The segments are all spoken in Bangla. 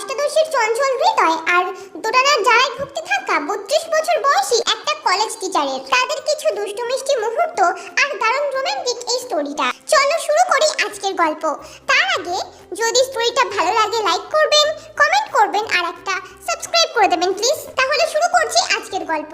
অষ্টাদশীর চঞ্চল হৃদয় আর দোটানার জ্বালায় ভুগতে থাকা বত্রিশ বছর বয়সী একটা কলেজ টিচারের তাদের কিছু দুষ্টু মিষ্টি মুহূর্ত আর দারুণ রোমান্টিক এই স্টোরিটা চলো শুরু করি আজকের গল্প। আগে যদি স্টোরিটা ভালো লাগে লাইক করবেন কমেন্ট করবেন, আর একটা সাবস্ক্রাইব করে দেবেন প্লিজ তাহলে শুরু করছি আজকের গল্প।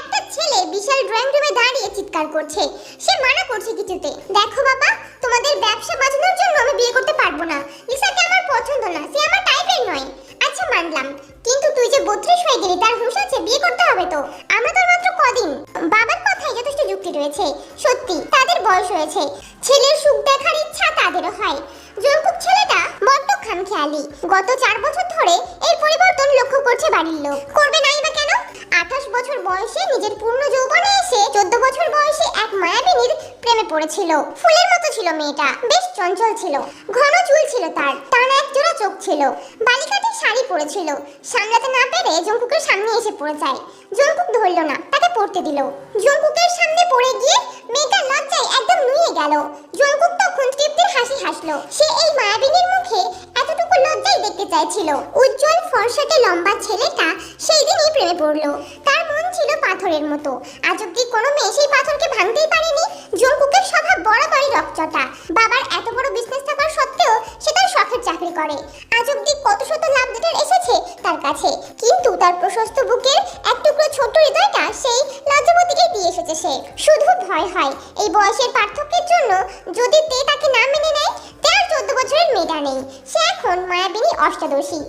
একটা ছেলে বিশাল ড্রয়িং রুমে দাঁড়িয়ে চিৎকার করছে। সে মানা করছে কিছুতে, দেখো বাবা, তোমাদের ব্যবসা বাঁচানোর জন্য আমি বিয়ে করতে পারব না। লিসাকে আমার পছন্দ না? সে আমার টাইপের নয়। আচ্ছা মানলাম। কিন্তু তুই যে বত্রিশ হয়ে গেলি, তার হুঁশ আছে, বিয়ে করতে হবে তো। আমরা তো মাত্র কদিন। বাবার কথায় যথেষ্ট যুক্তি রয়েছে। সত্যি, তাদের বয়স হয়েছে। ছেলের সুখ দেখার ইচ্ছা তাদেরও হয়। জঙ্কুক ছেলেটা বড্ড খামখেয়ালি। গত চার বছর ধরে এর পরিবর্তন লক্ষ্য করছে বাড়ির লোক। করবে নাই বা কেন? আঠাশ বছর বয়সে নিজের পূর্ণ যৌবনে এসে চোদ্দ বছর বয়সে এক মায়াবিনীর প্রেমে পড়েছিল। ফুলের মতো ছিল মেয়েটা। বেশ চঞ্চল ছিল। ঘন চুল ছিল তার। টানা এক জোড়া চোখ ছিল। বালিকাটি শাড়ি পরেছিল। সামলাতে না পেরে জঙ্কুকের সামনে এসে পড়ে যায়। জঙ্কুক ধরল না, তাকে পড়তে দিল। জঙ্কুকের সামনে পড়ে গিয়ে মেয়েটা লজ্জায় একদম নুয়ে গেল। জঙ্কুক তখন তৃপ্তির হাসি হাসলো। সে এই মায়াবিনীর মুখে এতটুকু লজ্জাই দেখতে চাইছিল। উজ্জ্বল, ফর্সাটে লম্বা ছেলেটা সেই দিনই প্রেমে পড়ল। তার মন ছিল পাথরের মতো। আজ অব্দি কোনো মেয়ে সেই পাথরকে ভাঙতেই পারেনি। জঙ্কুকের স্বভাব বরাবরই রকচটা বাবার এত বড় বিজনেস থাকার সত্ত্বেও সে তার শখের চাকরি করে। আজ অব্দি কত শত লাভ লেটার এসেছে তার কাছে। কিন্তু তার প্রশস্ত বুকের এক টুকরো ছোট হৃদয়টা সেই লজ্জাবতীকে দিয়ে এসেছে সে। শুধু ভয় হয়। এই বয়সের পার্থক্যের জন্য যদি তে তাকে না মেনে নেয়, তার চোদ্দ বছরের মেয়েটা নেই। সে এখন মায়াবিনী অষ্টাদশী।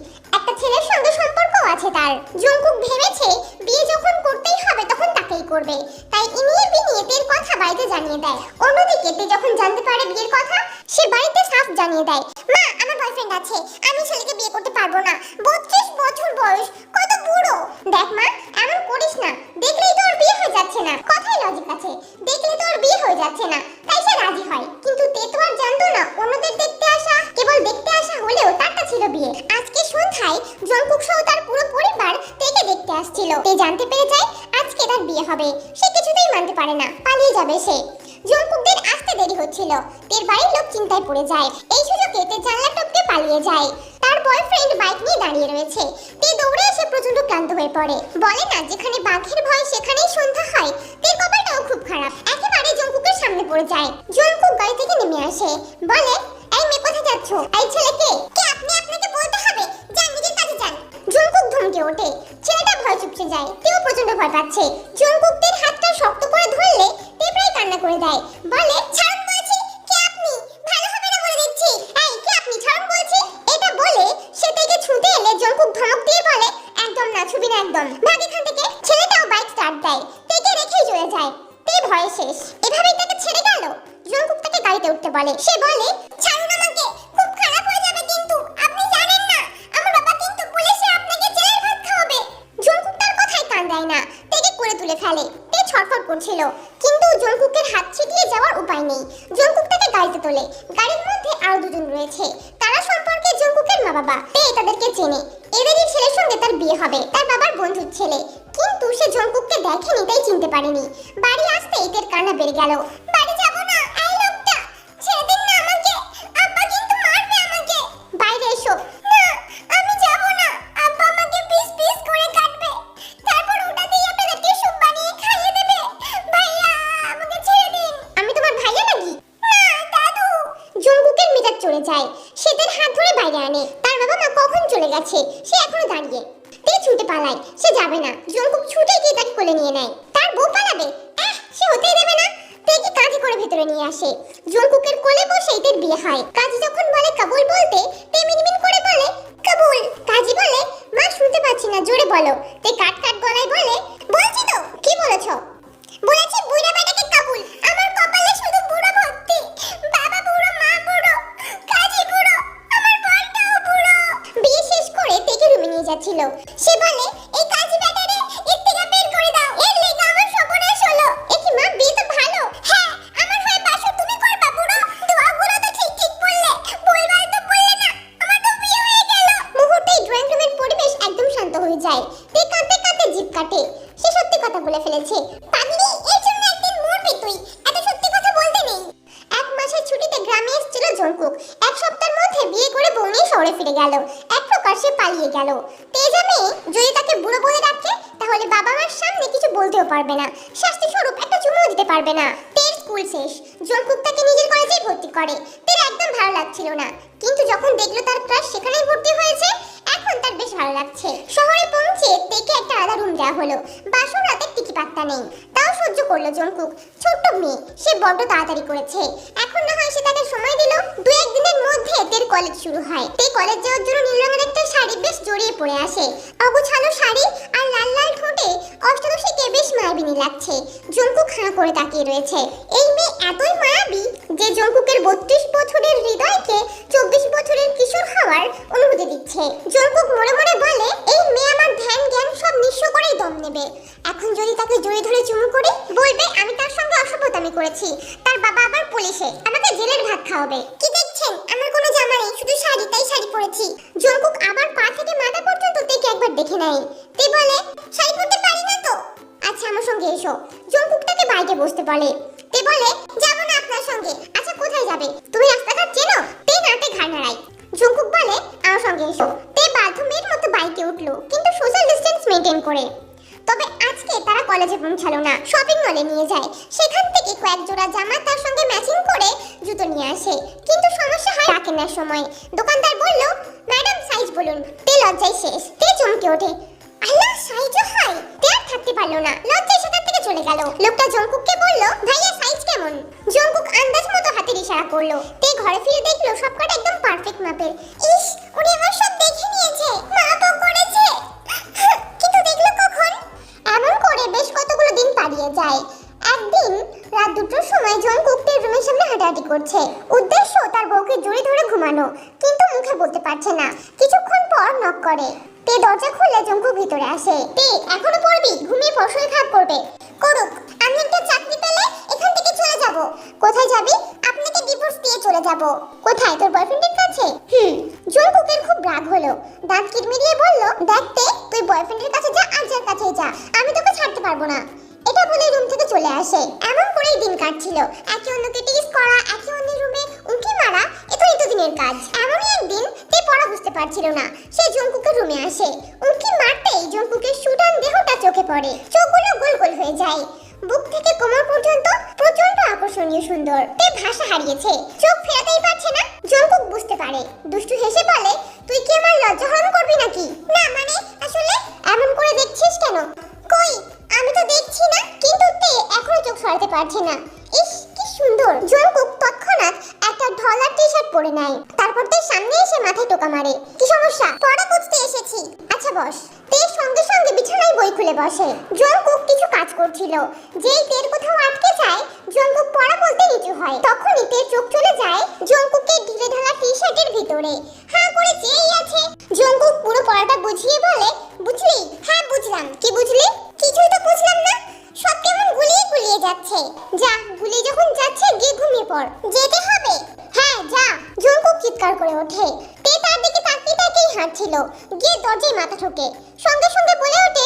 একটা ছেলের সঙ্গে সম্পর্ক আছে তার। জঙ্কুক ভেবেছে বিয়ে যখন করতেই হবে তখন তাকেই করবে। তাই ইনিয়ে বিনিয়ে তের কথা বাড়িতে জানিয়ে দেয়। অন্যদিকে তে যখন জানতে পারে বিয়ের কথা, সে বাড়িতে সাফ জানিয়ে দেয়, মা, আমার বয়ফ্রেন্ড আছে। আমি ছেলেকে বিয়ে করতে পারব না। বত্রিশ বছর বয়স, কত বুড়ো? দেখ মা, এমন করিস না। দেখলেই তো ওর বিয়ে হয়ে যাচ্ছে না। কথাই লজিক আছে। দেখলে তো ওর বিয়ে হয়ে যাচ্ছে না। তাই সে রাজি হয়। কিন্তু তে তো আর জানতো না। অন্যদের দেখতে আসা, কেবল দেখতে আসা হলেও তারটা ছিল বিয়ে। আজকে সন্ধ্যায় জঙ্কুক সহ তার পুরো পরিবার তেকে দেখতে আসছিল। তে জানতে পেরে যায় আজকে তার বিয়ে হবে। সে কিছুতেই মানতে পারে না। পালিয়ে যাবে সে। জঙ্কুকদের আসতে দেরি হচ্ছিল। তের বাড়ির লোক চিন্তায় পড়ে যায়। এই সুযোগে তে জানলা টপকে পালিয়ে যায়। তার বয়ফ্রেন্ড বাইক নিয়ে দাঁড়িয়ে রয়েছে। তে দৌড়ে এসে প্রচণ্ড ক্লান্ত হয়ে পড়ে। বলে না, যেখানে বাঘের ভয়, সেখানেই সন্ধ্যা হয়। তের কপালটাও খুব খারাপ। একেবারে জঙ্কুকের সামনে পড়ে যায়। জঙ্কুক গাড়ি থেকে নেমে আসে। বলে, এই মেয়ে কোথায় যাচ্ছ? এই ছেলেকে? কে আপনি আপনাকে বলতে হবে? যান জঙ্কুক ধমকে ওঠে। ছেলেটা ভয় চুপসে যায় তেও প্রচণ্ড ভয় পাচ্ছে। জঙ্কুকদের হাতটা শক্ত করে ধরলে তে প্রায় কান্না করে দেয়। বলে, ছাড়ুন বলছি, কে আপনি? ভালো হবে না বলে দিচ্ছি। এই, কে আপনি? ছাড়ুন বলছি। এটা বলে সে থেকে ছুটে এলে জঙ্কুক ধমক দিয়ে বলে, একদম না, ছুবি না, একদম। ভাগ এখান থেকে ছেলেটাও বাইক স্টার্ট দেয়, তেকে রেখেই চলে যায়। তে ভয়ে শেষ। এভাবেই তাকে ছেড়ে গেল। জঙ্কুক তাকে গাড়িতে উঠতে বলে। সে বলে, ছাড়ুন আমাকে, খুব খারাপ ফেলে। তে ছটফট করছিল। কিন্তু জঙ্কুকের হাত ছিটিয়ে যাওয়ার উপায় নেই। জঙ্কুক তাকে গাড়িতে তোলে। গাড়ির মধ্যে আরও দুজন রয়েছে। তারা সম্পর্কে জঙ্কুকের মা বাবা তে তাদেরকে চেনে। এদেরই ছেলের সঙ্গে তার বিয়ে হবে। তার বাবার বন্ধুর ছেলে। কিন্তু সে জঙ্কুককে দেখেনি, তাই চিনতে পারেনি। বাড়ি আসতে এদের কান্না বেড়ে গেল। নিয়ে। তার বউ পালাবে? আহ, সে হতেই দেবে না। তেকে কাঁধে করে ভেতরে নিয়ে আসে। জঙ্কুকের কোলে বসে এদের বিয়ে হয়। কাজী যখন বলে কাবুল বলতে, তে মিনমিন করে বলে, কাবুল, কাজী বলে, মা শুনতে পাচ্ছি না, জোরে বলো। তে কাট কাট গলায় বলে, বলছি তো, কি বলেছ? বলেছি, বুড়া বেটাকে কাবুল। আমার কপালে শুধু বুড়ো ভর্তি বাবা বুড়ো, মা বুড়ো, কাজী বুড়ো, আমার বরটাও বুড়ো। বিয়ে শেষ করে তেকে রুমে নিয়ে যাচ্ছিল। সে বলে শহরে ফিরে গেল। এক প্রকার সে পালিয়ে গেল। তেজা মেয়ে যদি তাকে বুড়ো বলে ডাকে, তাহলে বাবা মার সামনে কিছু বলতেও পারবে না। শাস্তি স্বরূপ একটা চুমুও দিতে পারবে না। তের স্কুল শেষ। জনকুক তাকে নিজের কলেজেই ভর্তি করে। তের একদম ভালো লাগছিল না। কিন্তু যখন দেখল তার ক্রাশ সেখানেই ভর্তি হয়েছে এখন তার বেশ ভালো লাগছে। শহরে পৌঁছে তেকে একটা আলাদা রুম দেওয়া হলো। বাসর রাতের টিকি পাত্তা নেই। তাও সহ্য করল জঙ্কুক ছোট্ট মেয়ে, সে বড্ড তাড়াতাড়ি করেছে। এখন না হয় সে তাকে সময় দিল, দু একদিনের মধ্যে তের কলেজ শুরু হয়। তে কলেজ যাওয়ার জন্য নীল রঙের একটা শাড়ি বেশ জড়িয়ে পড়ে আসে। অগোছালো শাড়ি আর লাল লাল ঠোঁটে অষ্টাদশীকে বেশ মায়াবিনী লাগছে। জঙ্কুক হাঁ করে তাকিয়ে রয়েছে। এই মেয়ে এতই মায়াবী যে জঙ্কুকের বত্রিশ বছরের হৃদয়কে চব্বিশ বছরের কিশোর হওয়ার অনুমতি দিচ্ছে। জঙ্কুক মনে মনে বলে, এই মেয়ে আমার ধ্যান জ্ঞান সব নিঃস্ব করেই দম নেবে। এখন যদি তাকে জড়িয়ে ধরে চুমু করি, বলবে, আমি তার সঙ্গে অসভ্যতামি করেছি। তার বাবা আবার পুলিশে, আমাকে জেলের ভাত খাওয়াবে। কি দেখছেন? আমার কোনো জামা নেই, শুধু শাড়ি, তাই শাড়ি পরেছি। জঙ্কুক আবার পা থেকে মাথা পর্যন্ত তেকে একবার দেখে নেয়। তে বলে, শাড়ি পরতে পারি না তো? আচ্ছা আমার সঙ্গে এসো। জঙ্কুক তাকে বাইরে বসতে বলে। তে বলে, যাব না আপনার সঙ্গে। আচ্ছা কোথায় যাবে? তুমি রাস্তাঘাট চেনো? তে নাটে ঘাড় নাড়ায় জঙ্কুক বলে আমার সঙ্গে এসো। তে বাধ্য মেয়ের মতো বাইকে উঠল, কিন্তু সোশ্যাল ডিস্টেন্স মেনটেন করে। তবে আজকে তারা কলেজে পৌঁছালো না, শপিং মলে নিয়ে যায়। সেখান থেকে কয়েক জোড়া জামা তার সঙ্গে ম্যাচিং করে জুতো নিয়ে আসে। কিন্তু সমস্যা হয় তা কেনার সময়। দোকানদার বলল, ম্যাডাম, সাইজ বলুন। তে লজ্জায় শেষ। তে চমকে ওঠে, আল্লাহ, সাইজও হয় তে আর থাকতে পারল না, লজ্জায় সেখান থেকে চলে গেল। লোকটা জঙ্কুককে বলল, ভাইয়া, সাইজ কেমন? জঙ্কুক আন্দাজ মতো হাতের ইশারা করল। তে ঘরে ফিরে দেখল সবকটা একদম পারফেক্ট মাপের। ইস, উনি আমার সব দেখে নিয়েছে, মাপও করেছে। কিন্তু দেখল কখন? এমন করে বেশ কতগুলো দিন পালিয়ে যায়। একদিন রাত দুটোর সময় জঙ্কুক তের রুমের সামনে হাঁটাহাঁটি করছে। উদ্দেশ্য তার বউকে জড়ি ধরে ঘুমানো, কিন্তু মুখে বলতে পারছে না। কিছুক্ষণ পর নক করে। তে দরজা খুললে জঙ্কুক ভিতরে আসে। তে, এখনও পড়বি? ঘুমিয়ে শরীর খারাপ করবে। করুক, আমি একটা চাকরি পেলে এখান থেকে যাব। কোথায় যাবি? আপনাকে ডিভোর্স দিয়ে চলে যাব। কোথায়? তোর বয়ফ্রেন্ডের কাছে? হুম। জঙ্কুকের খুব রাগ হলো। দাঁত কিরমিরিয়ে বলল দেখতে তুই বয়ফ্রেন্ডের কাছে যা, আর যার কাছেই যা। আমি তোকে ছাড়তে পারব না। এটা বলে রুম থেকে চলে আসে। এমন করেই দিন কাটছিল। একে অন্যকে টিস করা, একে অন্যের রুমে উঁকি মারা, এ তো নিত্যদিনের কাজ। এমনই একদিন তে পড়া বুঝতে পারছিল না। সে জঙ্কুকের রুমে আসে। উঁকি মারতেই জঙ্কুকের সুটান দেহটা চোখে পড়ে। চোখগুলো গোল গোল হয়ে যায়। বুক থেকে কোমর পর্যন্ত প্রচণ্ড আকর্ষণীয় সুন্দর। তে ভাষা হারিয়েছে। চোখ ফেরাতেই পারছে না। জঙ্কুক বুঝতে পারে। দুষ্টু হেসে বলে, তুই কি আমার লজ্জা হরণ করবি নাকি? না মানে আসলে এমন করে দেখছিস কেন? কই, আমি তো দেখছি না, কিন্তু তে এখনও চোখ সরাতে পারছে না। ইস, কি সুন্দর! জঙ্কুক তৎক্ষণাৎ একটা ঢলার টি শার্ট পরে নেয়। তারপর তার সামনে এসে মাথায় টোকা মারে। কি সমস্যা? পড়া বুঝতে এসেছি। আচ্ছা বস। তে সঙ্গে সঙ্গে বিছানায় বই খুলে বসে। জঙ্কুক কিছু কাজ করছিল। যেই তের কোথাও আটকে যায় জঙ্কুক পড়া বলতে নিচু হয়। তখনই তের চোখ চলে যায় জঙ্কুকের ঢিলে ঢালা টি শার্টের ভিতরে। হ্যাঁ করে চেয়েই আছে। জঙ্কুক পুরো পড়াটা বুঝিয়ে বলে, বুঝলি? হ্যাঁ বুঝলাম। কি বুঝলি? কিছুই তো বুঝলাম না। সব কেমন গুলিয়ে গুলিয়ে যাচ্ছে। যা গুলিয়ে যখন যাচ্ছে গিয়ে ঘুমিয়ে পড়। যেতে হবে। যা জঙ্কুক চিৎকার করে ওঠে। তে তার দিকে তাকিয়ে তাকিয়ে হাঁটছিল। গিয়ে দরজায় মাথা ঠোকে। সঙ্গে সঙ্গে বলে ওঠে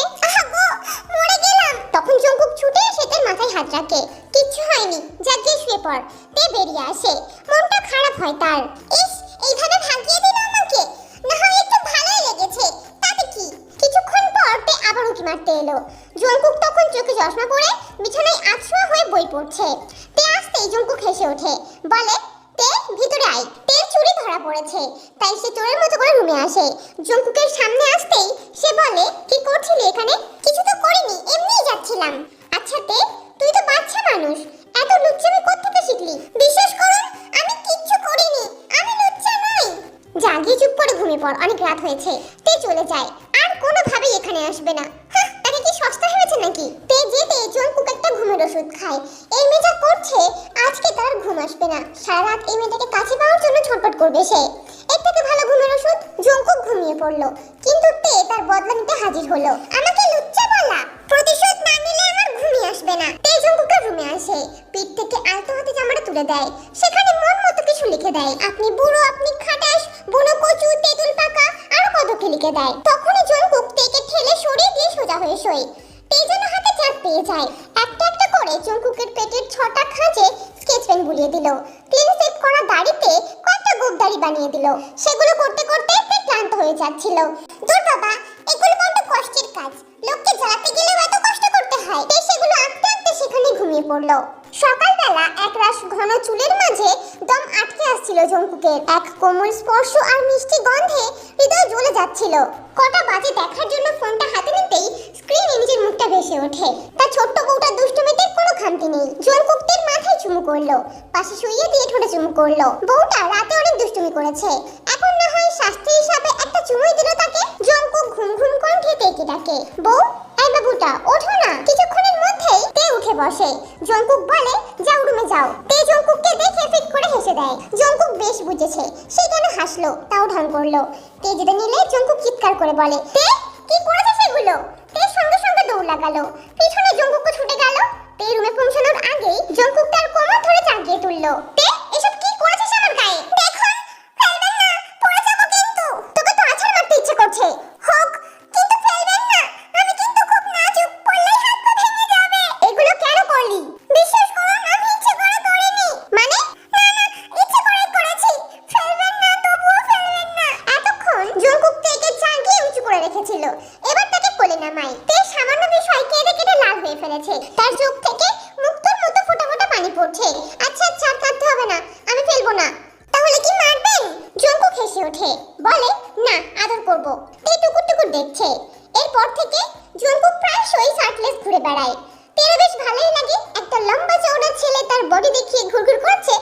তখন জঙ্কুক ছুটে এসে তার মাথায় হাত রাখে। কিচ্ছু হয়নি যা গিয়ে শুয়ে পড়। তে বেরিয়ে আসে। মনটা খারাপ হয় তার। ইস, এইভাবে ভাগিয়ে দিল আমাকে? না হয় একটু ভালোই লেগেছে। তাতে কি? কিছুক্ষণ পর তে আবার উঁকি মারতে এলো। জঙ্কুক তখন চোখে চশমা পরে বিছানায় আছড়া হয়ে বই পড়ছে। তে আসতেই জঙ্কুক হেসে ওঠে। বলে তে, ভিতরে আয়। তের চুরি ধরা পড়েছে, তাই সে চোরের মতো করে রুমে আসে। জঙ্কুকের সামনে আসতেই সে বলে, কি করছিলি এখানে? কিছু তো করিনি, এমনিই যাচ্ছিলাম। আচ্ছা তে, তুই তো বাচ্চা মানুষ, এত লুচ্চামি কোত্থেকে শিখলি? বিশ্বাস করুন, আমি কিচ্ছু করিনি, আমি লুচ্চা নই। জাগিয়ে চুপ করে ঘুমিয়ে পড়, অনেক রাত হয়েছে। তে চলে যায়, আর কোনোভাবেই এখানে আসবে না। তাকে কি সস্তা হয়েছে নাকি? তে যেতে জঙ্কুক একটা ঘুমের ওষুধ খায়। এই যা করছে আজকে তার ঘুম আসবে না। সারা রাত এই মেয়েটাকে কাছে পাওয়ার জন্য ছটফট করবে সে। এর থেকে ভালো ঘুমের ওষুধ জঙ্কুক ঘুমিয়ে পড়ল। কিন্তু তে তার বদলা নিতে হাজির হলো। আমাকে লুচ্চা বলা। প্রতিশোধ না নিলে আমার ঘুমিয়ে আসবে না। তে জঙ্কুকের রুমে আসে। পিঠ থেকে আলতো হাতে জামাটা তুলে দেয়। সেখানে মন মতো কিছু লিখে দেয়। আপনি বুড়ো, আপনি খাটাস, বুনো কচু, তেঁতুল পাকা, আরও কত কি লিখে দেয়। তখনই জঙ্কুক তেকে ঠেলে সরিয়ে দিয়ে সোজা হয়ে শোয়। যেন হাতে চাপ পেয়ে যায়। একটা একটা করে জঙ্কুকের পেটের ছটা খাঁজে স্কেচ বুলিয়ে দিল। ক্লিন সেভ করা দাড়িতে কয়েকটা গোপ দাড়ি বানিয়ে দিল। সেগুলো করতে করতে তে ক্লান্ত হয়ে যাচ্ছিল। দূর বাবা, এগুলো বড্ড কষ্টের কাজ। লোককে জ্বালাতে গেলেও এত কষ্ট করতে হয়, তাই সেগুলো আঁকতে আঁকতে সেখানে ঘুমিয়ে পড়ল। সকালবেলা এক রাশ ঘন চুলের মাঝে দম আটকে আসছিল জঙ্কুকের। এক কোমল স্পর্শ আর মিষ্টি গন্ধে হৃদয় জ্বলে যাচ্ছিল। কটা বাজে দেখার জন্য ফোনটা হাতে নিতেই স্ক্রিনে নিজের মুখটা ভেসে ওঠে। তার ছোট্ট বউটা দুষ্টুমিতে কোনো খামতি নেই। জঙ্কুকদের মাথায় চুমু করল, পাশে শুইয়ে দিয়ে ঠোঁটে চুমু করল। বউটা রাতে অনেক দুষ্টুমি করেছে। এখন না হয় শাস্তি হিসাবে একটা চুমুই দিল তাকে। জঙ্কুক ঘুম ঘুম কণ্ঠে তেকে ডাকে। বউ, এই বাবুটা, ওঠো না। কিছুক্ষণের মধ্যেই তে উঠে বসে। জঙ্কুক বলে, যাও রুমে যাও। তে জঙ্কুককে দেখে ফিক করে হেসে দেয়। জঙ্কুক বেশ বুঝেছে, সে কেন হাসলো, তাও ঢং করল। তে যেতে নিলে জঙ্কুক চিৎকার করে বলে, তে, কি করেছে সেগুলো তে সঙ্গে সঙ্গে দৌড় লাগালো। পিছনে জঙ্কুকও ছুটে গেল। তে রুমে পৌঁছানোর আগেই জঙ্কুক তার কোমর ধরে চাগিয়ে তুললো। তে টুকুর টুকুর দেখছে। এরপর থেকে প্রায় প্রায়শই শার্টলেস ঘুরে বেড়ায়। তেরো বেশ ভালোই লাগে, একটা লম্বা চওড়া ছেলে তার বডি দেখিয়ে ঘুরঘুর করছে।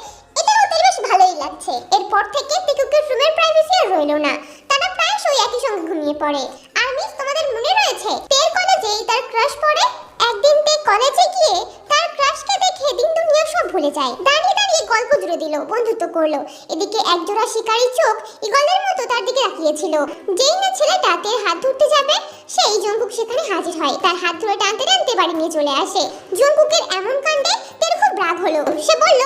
তের বেশ ভালোই লাগছে। এরপর থেকে টিকুকের রুমের প্রাইভেসি আর রইল না। তারা প্রায়শই একই সঙ্গে ঘুমিয়ে পড়ে। আর মিস, তোমাদের মনে রয়েছে? তের কলেজেই তার ক্রাশ পড়ে? একদিন তে কলেজে গিয়ে তার ক্রাশকে দেখে দিন দুনিয়া সব ভুলে যায়। দাঁড়িয়ে দাঁড়িয়ে গল্প জুড়ে দিল, বন্ধুত্ব করল। এদিকে একজোড়া শিকারী চোখ ইগলের মতো তার দিকে তাকিয়েছিল যেই না ছেলেটা তের হাত ধরতে যাবে, সেই জঙ্কুক সেখানে হাজির হয়। তার হাত ধরে টানতে টানতে বাড়ি নিয়ে চলে আসে। জঙ্কুকের এমন কাণ্ডে তের খুব রাগ হলো। সে বলল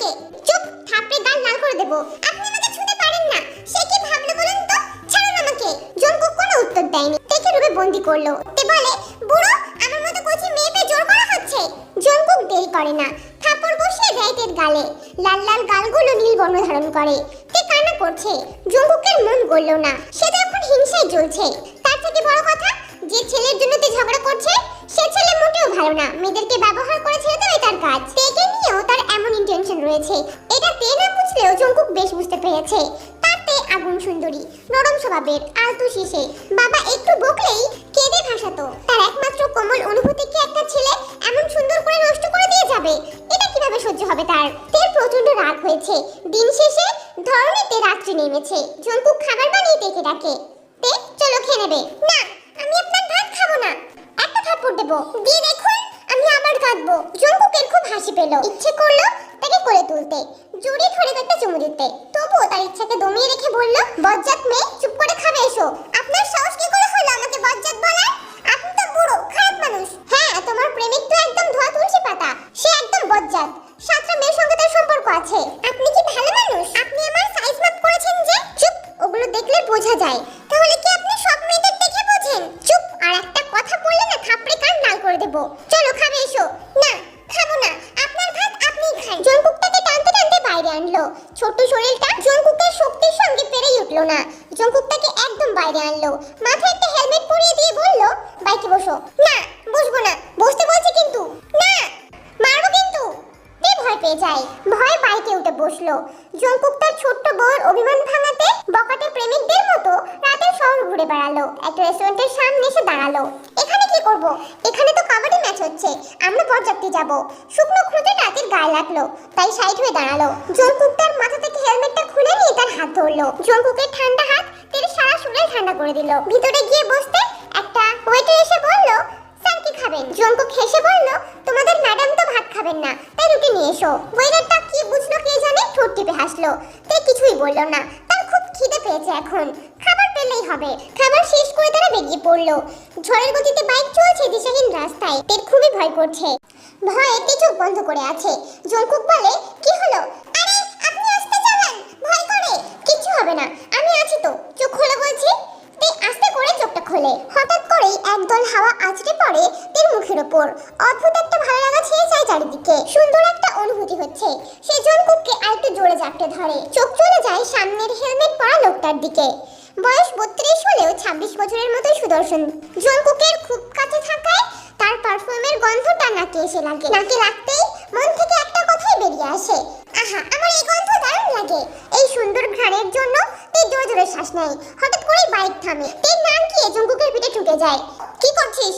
আমাকে। চুপ, থাপড়ে গাল লাল করে দেবো। আপনি আমাকে ছুঁতে পারেন না। সে কি ভাবলো বলুন তো? ছাড়ুন আমাকে। জঙ্কুক কোনো উত্তর দেয়নি। তেকে রূপে বন্দি করল। তে বলে, বুড়ো, আমার মতো কচি মেয়ে পেয়ে জোর করা হচ্ছে? জঙ্কুক দেরি করে না। থাপড় বসিয়ে তের গালে লাল লাল গালগুলো নীল বর্ণ ধারণ করে। তে কান্না করছে। জঙ্কুকের মন গড়ল না। সে তো এখন হিংসায় জ্বলছে। তার থেকে বড় কথা, যে ছেলের জন্য তে ঝগড়া করছে সে ছেলে মোটেও ভালো না। মেয়েদেরকে ব্যবহার করে ছেড়ে দেবে তার কাজ। তেকে নিয়েও তার এমন ইন্টেনশন রয়েছে। এটা তে না বুঝলেও জঙ্কুক বেশ বুঝতে পেরেছে। তার তে আগুন সুন্দরী, নরম স্বভাবের, আলতু শিশে বাবা একটু বকলেই কেঁদে ভাসাতো। তার একমাত্র কোমল অনুভূতি কি একটা ছেলে এমন সুন্দর করে নষ্ট করে দিয়ে যাবে? এটা কীভাবে সহ্য হবে তার? তের প্রচণ্ড রাগ হয়েছে। দিন শেষে ধরনীতে রাত্রি নেমেছে। জঙ্কুক খাবার বানিয়ে তেকে ডাকে। তে, চলো খেয়ে নেবে। না, আমি আপনার ভাত খাব না। একটা থাপ্পড় দেবো। দিয়ে দেখুন, আমি আবার কাঁদবো। জঙ্কুকের খুব হাসি পেল। ইচ্ছে করল তাকে কোলে তুলতে জোরে ধরে একটা চুমু দিতে। তবুও তার ইচ্ছাকে দমিয়ে রেখে বলল, বজ্জাত মেয়ে, চুপ করে খাবে, এসো। আপনার সাহস বেড়ালো। একটা রেস্টুরেন্টের সামনে এসে দাঁড়াল। এখানে কি করব? এখানে তো কাবাডি ম্যাচ হচ্ছে। আমরা পর্যাপ্তি যাব। শুকনো খুঁজে রাতের গায়ে লাগল। তাই সাইড হয়ে দাঁড়াল। জঙ্কুক তার মাথা থেকে হেলমেটটা খুলে নিয়ে তার হাত ধরলো। জঙ্কুকের ঠান্ডা হাত তের সারা শরীর ঠান্ডা করে দিল। ভিতরে গিয়ে বসতে একটা ওয়েটার এসে বলল, স্যার, কি খাবেন? জঙ্কুক হেসে বলল, তোমাদের ম্যাডাম তো ভাত খাবেন না। তাই রুটি নিয়ে এসো। ওয়েটারটা কি বুঝলো কে জানে ঠোঁট টিপে হাসলো। তাই কিছুই বলল না। তার খুব খিদে পেয়েছে এখন। খাবার পেলেই হবে। খাবার শেষ করে তারা বেরিয়ে পড়ল। ঝড়ের গতিতে বাইক চলছে দিশাহীন রাস্তায়। তের খুবই ভয় করছে। ভয়ে তে চোখ বন্ধ করে আছে। জঙ্কুক বলে, কি হলো? আরে, আপনি আসতে চালান ভয় করে। কিচ্ছু হবে না। আমি আছি তো। চোখ খুলে বলছি। তে আস্তে করে চোখটা খোলে। হঠাৎ করেই একদল হাওয়া আছড়ে পড়ে তের মুখের ওপর। অদ্ভুত একটা ভালো লাগা ছেয়ে যায় চারিদিকে। সুন্দর একটা অনুভূতি হচ্ছে। সে জনকুককে আরেকটু জোরে জাপটে ধরে। চোখ চলে যায় সামনের হেলমেট পরা লোকটার দিকে। বয়স বত্রিশ হলেও ছাব্বিশ বছরের মতো সুদর্শন। জঙ্কুকের খুব কাছে থাকায় তার পারফিউমের গন্ধটা নাকে এসে লাগে। নাকে লাগতেই মন থেকে একটা কথাই বেরিয়ে আসে। আহা, আমার এই গন্ধ দারুণ লাগে। এই সুন্দর ঘ্রাণের জন্য তে জোরে জোরে শ্বাস নেয়। হঠাৎ করেই বাইক থামে। তে না গিয়ে জঙ্কুকের পিঠে ঠুকে যায়। কি করছিস?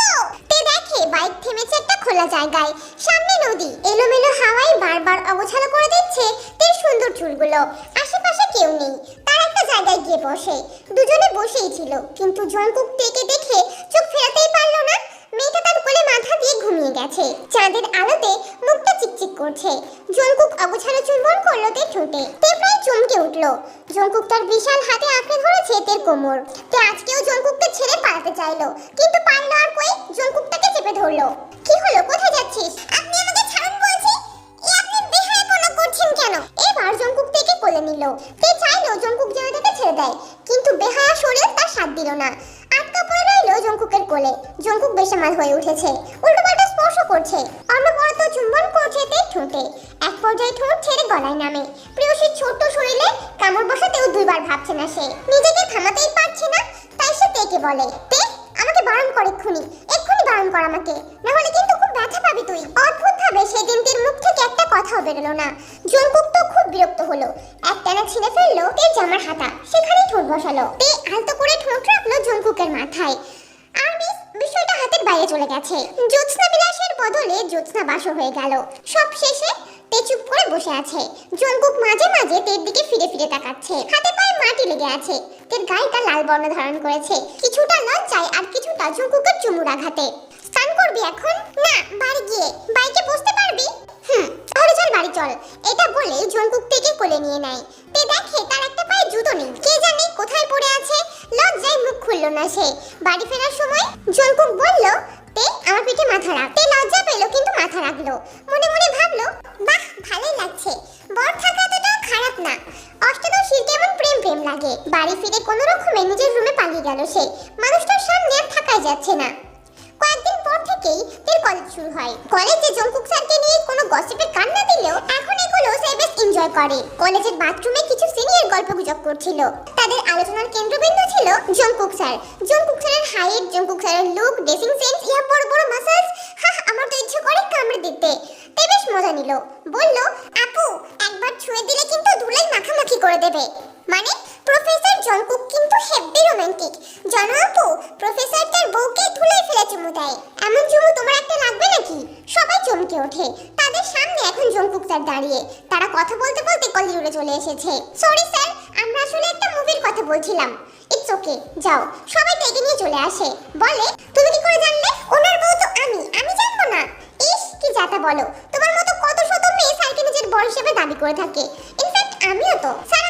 তো। তে বাইক থেমেছে একটা খোলা জায়গায়। সামনে নদী। এলোমেলো হাওয়ায় বারবার অগোছালো করে দিচ্ছে তের সুন্দর চুলগুলো। আশেপাশে কেউ নেই। তার একটা জায়গায় গিয়ে বসে। দুজনে বসেই ছিল। কিন্তু জঙ্কুক তেকে দেখে চোখ ফেরাতেই পারল না। মেয়েটা তার কোলে মাথা দিয়ে ঘুমিয়ে গেছে। চাঁদের আলোতে মুখটা চিকচিক করছে। জঙ্কুক অগোছালো চুলবন করল তে ঠোঁটে। তে প্রায় চমকে উঠল। জঙ্কুক তার বিশাল হাতে আঁকড়ে ধরেছে তের কোমর। তে আজকেও জঙ্কুককে ছেড়ে পালাতে চাইলো। কিন্তু পারল আর কই? জঙ্কুক তাকে চেপে ধরলো। কি হলো? কোথায় যাচ্ছিস? আপনি আমাকে ছাড়ুন করছেন কেন? এবার জঙ্কুক থেকে কোলে নিল। তে চাইলো জঙ্কুক যেন তাকে ছেড়ে দেয়? কিন্তু বেহায়া শরীর তার সাথ দিল না। আটকা পড়ে রইল জঙ্কুকের কোলে। জঙ্কুক বেসামাল হয়ে উঠেছে। উল্টোপাল্টা স্পর্শ করছে। অনবরত চুম্বন করছে তে ঠোঁটে। এক পর্যায়ে ঠোঁট ছেড়ে গলায় নামে। প্রিয়সীর ছোট্ট শরীরে কামড় বসাতেও দুইবার ভাবছে না সে। নিজেকে থামাতেই পারছে না, তাই সে তেকে বলে? তে আমাকে বারণ কর এক্ষুনি। এক্ষুনি বারণ কর আমাকে। না হলে কিন্তু খুব ব্যথা পাবি তুই। অদ্ভুত ভাবে সেদিন তের মুখ থেকে একটা কথাও বেরোলো না। জঙ্কুক তো খুব বিরক্ত হলো। একটানা ছিঁড়ে ফেলল তের জামার হাতা। সেখানেই ঠোঁট বসালো। তে আলতো করে ঠোঁট রাখল জঙ্কুকের মাথায়। আর বিষয়টা হাতের বাইরে চলে গেছে। জ্যোৎস্না বিলাসের বদলে জ্যোৎস্না বাসর হয়ে গেল। সব শেষে তে চুপ করে বসে আছে। জনকুক মাঝে মাঝে তের দিকে ফিরে ফিরে তাকাচ্ছে। হাতে পায়ে মাটি লেগে আছে। তের গায়েটা লাল বর্ণ ধারণ করেছে। কিছুটা লজ্জায় আর কিছুটা জনকুকের চুমুর আঘাতে। স্নান করবি এখন? না, বাড়ি গিয়ে। বাইকে বসতে পারবি? হুম, তাহলে চল বাড়ি চল। এটা বলে জঙ্কুক থেকে কোলে নিয়ে নেয়। তে দেখে তার একটা পায়ে জুতো নেই। কে জানে কোথায় পড়ে আছে? লজ্জায় মুখ খুললো না সে। বাড়ি ফেরার সময় জঙ্কুক বলল, তে, আমার পিঠে মাথা রাখ। তে লজ্জা পেল, কিন্তু মাথা রাখল। মনে মনে ভাবলো, বাহ, ভালোই লাগছে। বর থাকা এতটাও খারাপ না। অষ্টদশীর কেমন প্রেম প্রেম লাগে। বাড়ি ফিরে কোনো রকমে নিজের রুমে পালিয়ে গেল সে। মানুষটার সামনে আর থাকাই যাচ্ছে না। পর থেকেই তের কলেজ শুরু হয়। কলেজে জঙ্কুক স্যারকে নিয়ে কোনো গসিপে কান না দিলেও এখন এগুলো সে বেশ এনজয় করে। কলেজের বাথরুমে কিছু সিনিয়র গল্পগুজব করছিল। তাদের আলোচনার কেন্দ্রবিন্দু ছিল জঙ্কুক স্যার। জঙ্কুক স্যারের হাইট জঙ্কুক স্যারের লুক ড্রেসিং সেন্স ইয়া বড় বড় মাসাজ হা, আমার তো ইচ্ছে করে কামড়ে দিতে। তে বেশ মজা নিল। বলল আপু একবার ছুঁয়ে দিলে কিন্তু ধুলাই মাখামাখি করে দেবে। মানে প্রফেসর জঙ্কুক কিন্তু হেব্বি রোমান্টিক। জানো আপু প্রফেসর তার বউকে ধুলাই ফেলে চুমু দেয়। এমন চুমু তোমার একটা লাগবে নাকি? সবাই চমকে ওঠে। তাদের সামনে এখন জঙ্কুক স্যার দাঁড়িয়ে। তারা কথা বলতে বলতে কলিজুড়ে চলে এসেছে। সরি স্যার, আমরা আসলে একটা মুভির কথা বলছিলাম। ইটস ওকে যাও। সবাই টেকে নিয়ে চলে আসে। বলে, তুমি কি করে জানলে? ওনার বউ তো আমি। আমি জানব না। ইস, কি যাতা বলো। তোমার মতো কত শত মেয়ে স্যারকে নিজের হিসেবে দাবি করে থাকে। ইনফ্যাক্ট আমিও তো। স্যার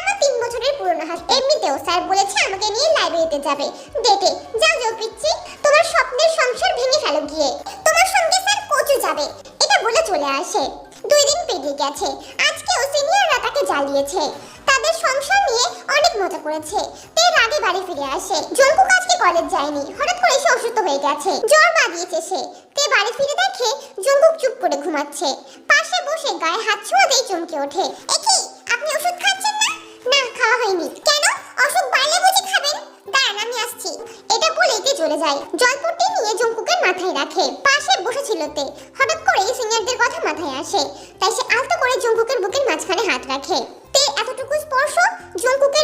বছরের পুরনো হাস এমনিতেও স্যার বলেছে আমাকে নিয়ে লাইব্রেরিতে যাবে। ডেটে, যাও যাও পিচ্ছি, তোমার স্বপ্নের সংসার ভেঙে ফেলো গিয়ে। তোমার সঙ্গে স্যার কোচু যাবে। এটা বলে চলে আসে। দুই দিন পেরিয়ে গেছে। আজকেও সিনিয়ররা তাকে জ্বালিয়েছে। তাদের সংসার নিয়ে অনেক মজা করেছে। তে রাগে বাড়ি ফিরে আসে। জঙ্কুক আজকে কলেজ যায়নি। হঠাৎ করে সে অসুস্থ হয়ে গেছে। জ্বর বাঁধিয়েছে সে। তে বাড়ি ফিরে দেখে জঙ্কুক চুপ করে ঘুমাচ্ছে। পাশে বসে গায়ে হাত ছোঁয়াতেই চমকে ওঠে। একি, আপনি ওষুধ খাচ্ছেন না?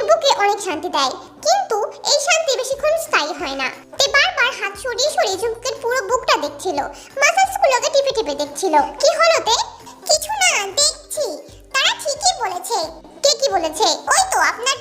বুকে অনেক শান্তি দেয়। কিন্তু এই শান্তি বেশিক্ষণ স্থায়ী হয় না। তে বারবার হাত সরিয়ে সরিয়ে জঙ্কুকের পুরো বুকটা দেখছিল। মাসেলসগুলোকে টিপে টিপে দেখছিল। কি হলো তে? বলেছে। ওই তো আপনার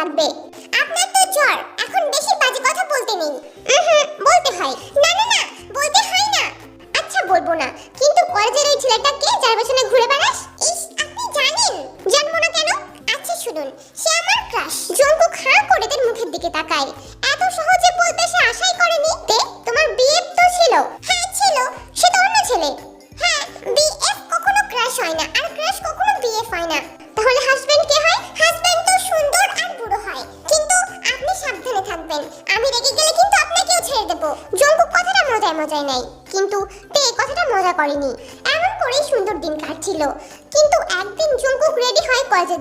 লাগবে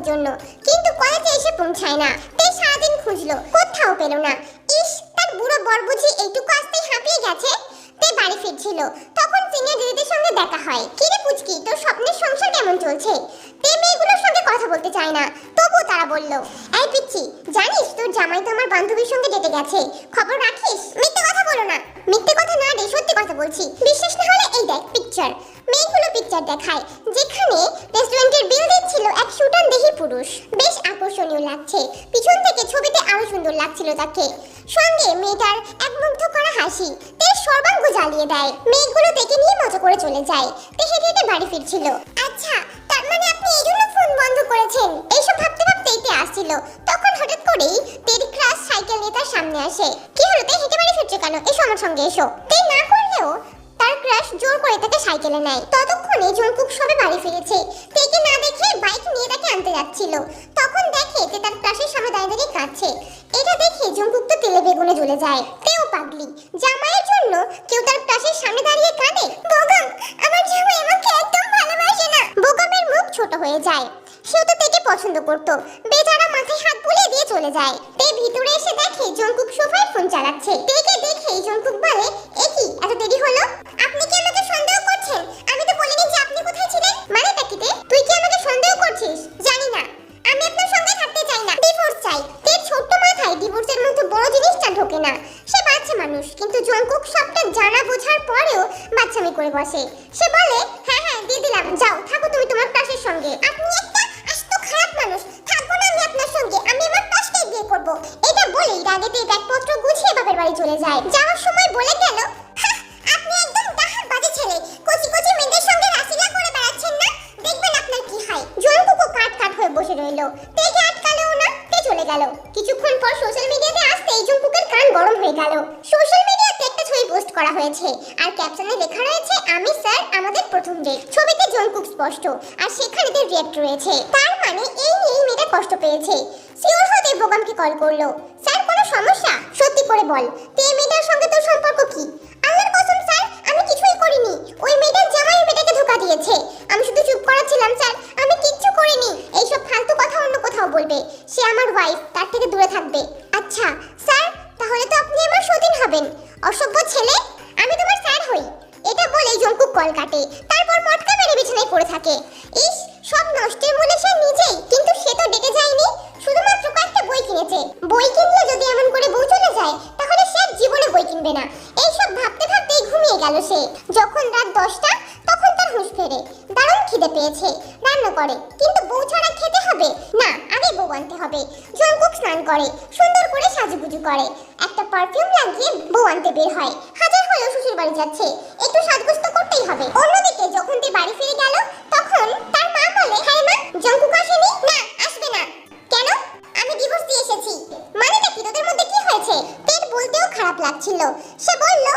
জন্য। কিন্তু কলেজে এসে পৌঁছায় না। তে সারাদিন খুঁজলো, কোথাও পেল না। ইস, তার বুড়ো বর বুঝি এইটুকু আসতেই হাঁপিয়ে গেছে। তে বাড়ি ফিরছিল। তখন সিনিয়র দিদিদের সঙ্গে দেখা হয়। কিরে পুচকি, তোর স্বপ্নের সংসার কেমন চলছে? তে মেয়েগুলোর সঙ্গে কথা বলতে চায় না। তবুও তারা বলল, এই পিচ্ছি, জানিস তোর জামাই তো আমার বান্ধবীর সঙ্গে ডেটে গেছে। খবর রাখিস? মিথ্যে কথা বলো না। মিথ্যে কথা না রে সত্যি কথা বলছি। বিশ্বাস না হলে এই দেখ পিকচার মেয়েগুলো পিকচার দেখায়। ফিরছিল। আচ্ছা তার মানে আপনি এই জন্য ফোন বন্ধ করেছেন? এইসব ভাবতে ভাবতে এতে আসছিল। তখন হঠাৎ করেই তেরি ক্রাশ সাইকেল নিয়ে তার সামনে আসে। কি হলো তে হেঁটে বাড়ি ফিরছো কেন? এসো আমার সঙ্গে, এসো। তে না করলেও তার ক্রাশ জোর করে তাকে সাইকেলে নেয়। ততক্ষণে জঙ্কুক সবে বাড়ি ফিরেছে। তেকে না দেখে বাইক নিয়ে তাকে আনতে যাচ্ছিল। দেখে যে তার ক্রাশের সামনে দাঁড়িয়ে দাঁড়িয়ে কাঁদছে। এটা দেখে জঙ্কুক তো তেলে বেগুনে জ্বলে যায়। তেও পাগলি। জামাইয়ের জন্য কেউ তার ক্রাশের সামনে দাঁড়িয়ে কাঁদে? বোগাম, আমার জামাই আমাকে একদম ভালোবাসে না। বোগামের মুখ ছোট হয়ে যায়। সেও তো তেকে পছন্দ করতো। বেচারা মাথায় হাত বুলিয়ে দিয়ে চলে যায়। তে ভিতরে এসে দেখে জঙ্কুক সোফায় ফোন চালাচ্ছে। তেকে দেখে জঙ্কুক বলে, এ কি, এত দেরি হলো? আপনি কি আমাকে সন্দেহ করছেন? আমি তো বলিনি যে আপনি কোথায় ছিলেন। মানে কি তে তুই কি আমাকে সন্দেহ করছিস? জানি না। আমি আপনার সঙ্গে থাকতে চাই না। ডিভোর্স চাই। তের ছোট্ট মাথায় ডিভোর্সের মতো বড় জিনিসটা ঢোকে না, সে বাচ্চা মানুষ। কিন্তু জঙ্কুক সবটা জানা বোঝার পরেও বাচ্চামি করে বসে। সে বলে হ্যাঁ হ্যাঁ দিয়ে দিলাম। যাও, থাকো তুমি তোমার ক্রাশের সঙ্গে। আপনি একটা আস্ত খারাপ মানুষ। থাকব না আমি আপনার সঙ্গে। আমি আমার ক্রাশকে বিয়ে করব। এটা বলেই রাগেতে ব্যাগপত্র গুছিয়ে বাপের বাড়ি চলে যায়। যাওয়ার সময় বলে গেল হয়ে গেল। সোশ্যাল মিডিয়াতে একটা ছবি পোস্ট করা হয়েছে। আর ক্যাপশনে লেখা রয়েছে, আমি স্যার আমাদের প্রথম ডেট ছবিতে জঙ্কুক স্পষ্ট। আর সেখানে তার রিয়াক্ট রয়েছে, তার মানে এই নিয়েই মেয়েটা কষ্ট পেয়েছে। সিওর হতে বোগামকে কল করল। স্যার, কোনো সমস্যা? সত্যি করে বল। তে মেয়েটার সঙ্গে তোর সম্পর্ক কি? আল্লাহর কসম, স্যার, আমি কিছুই করিনি। ওই মেয়েটার জামাই মেয়েটাকে ধোকা দিয়েছে। আমি শুধু চুপ করাচ্ছিলাম, স্যার। আমি কিচ্ছু করিনি। এইসব ফালতু কথা অন্য কোথাও বলবে। সে আমার ওয়াইফ তার থেকে দূরে থাকবে। আচ্ছা তাহলে তো আপনি আমার সতীন হবেন। অসভ্য ছেলে, আমি তোমার স্যার হই। এটা বলেই জঙ্কুক কল কাটে। তারপর মটকা মেরে বিছানায় পড়ে থাকে। ইস, সব নষ্টের মূলে সে নিজেই, কিন্তু সে তো ডেটে যায়নি। শুধুমাত্র কয়েকটা বই কিনেছে। বই কিনলে যদি এমন করে বউ চলে যায় তাহলে সে জীবনে বই কিনবে না। এইসব ভাবতে ভাবতেই ঘুমিয়ে গেল সে। যখন রাত দশটা, তখন তার হুঁশ ফেরে। দারুণ খিদে পেয়েছে। রান্না করে। কিন্তু বউ ছাড়া খেতে হবে? না, আগে বউ আনতে হবে। জঙ্কুক স্নান করে, সুন্দর করে সাজুগুজু করে। একটা পারফিউম লাগিয়ে বউ আনতে বের হয়। হাজার হলেও শ্বশুর বাড়ি যাচ্ছে। একটু সাজগোজ তো করতেই হবে। অন্যদিকে যখন তে বাড়ি ফিরে গেল, তখন তার মা বলে হ্যাঁ মা জঙ্কুক আসেনি? না, আসবে না। কেন? আমি ডিভোর্স দিয়ে এসেছি। মানেটা কি? তোদের মধ্যে কি হয়েছে? পেট বলতেও খারাপ লাগছিল। সে বলল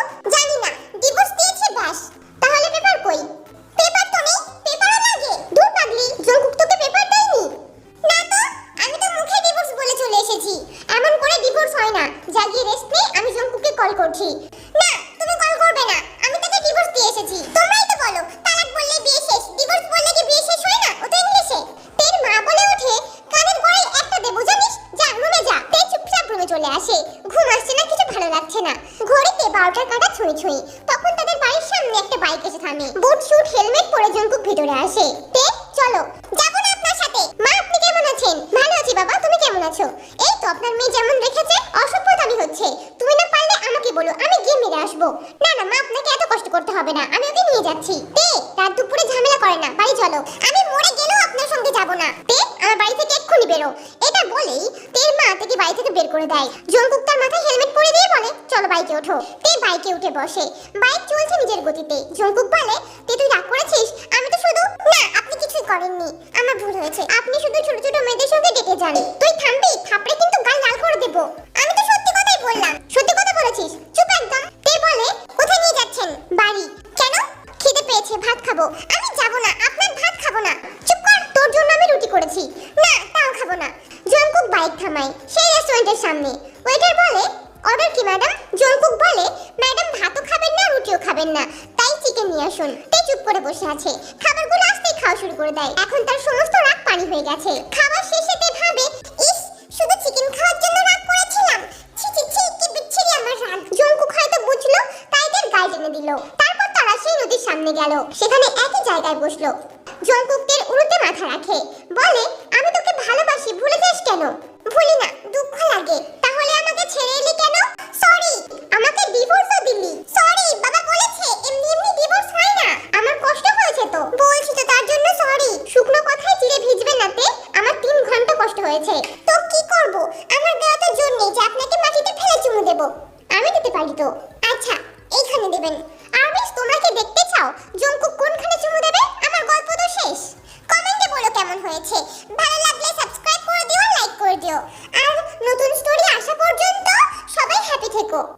বাড়ি চলো। আমি মরে গেলেও আপনার সঙ্গে যাব না। তে, আমার বাড়ি থেকে এক্ষুনি বেরো। এটা বলেই তের মা থেকে বাড়ি থেকে বের করে দেয়। জঙ্কুক তার মাথায় হেলমেট পরে দিয়ে বলে, চলো বাইকে ওঠো। তে বাইকে উঠে বসে। বাইক চলছে নিজের গতিতে। জঙ্কুক বলে, তে, তুই রাগ করেছিস? আমি তো শুধু না, আপনি কিছুই করেননি। আমার ভুল হয়েছে। আপনি শুধু ছোট ছোট মেয়েদের সঙ্গে ডেটে যান। তুই থামবি, থাপড়ে কিন্তু গাল লাল করে দেবো। আমি তো সত্যি কথাই বললাম। সত্যি কথা বলেছিস? চুপ একদম। তে বলে, কোথায় নিয়ে যাচ্ছেন? বাড়ি? কেন? খিদে পেয়েছে, ভাত খাব। আমি যাব না, আপনার ভাত খাব না। চুপ কর, তোর জন্য আমি রুটি করেছি। না, তাও খাব না। জঙ্কুক বাইক থামায়, সেই রেস্টুরেন্টের সামনে। ওয়েটার বলে অর্ডার কি ম্যাডাম জঙ্কুক বলে ম্যাডাম ভাতও খাবেন না, রুটিও খাবেন না। তাই চিকেন নিয়ে আসুন। তে চুপ করে বসে আছে। খাবারগুলো আসতেই খাওয়া শুরু করে দেয়। এখন তার সমস্ত রাগ পানি হয়ে গেছে। খাবার শেষে তে ভাবে সেখানে একই জায়গায় বসল।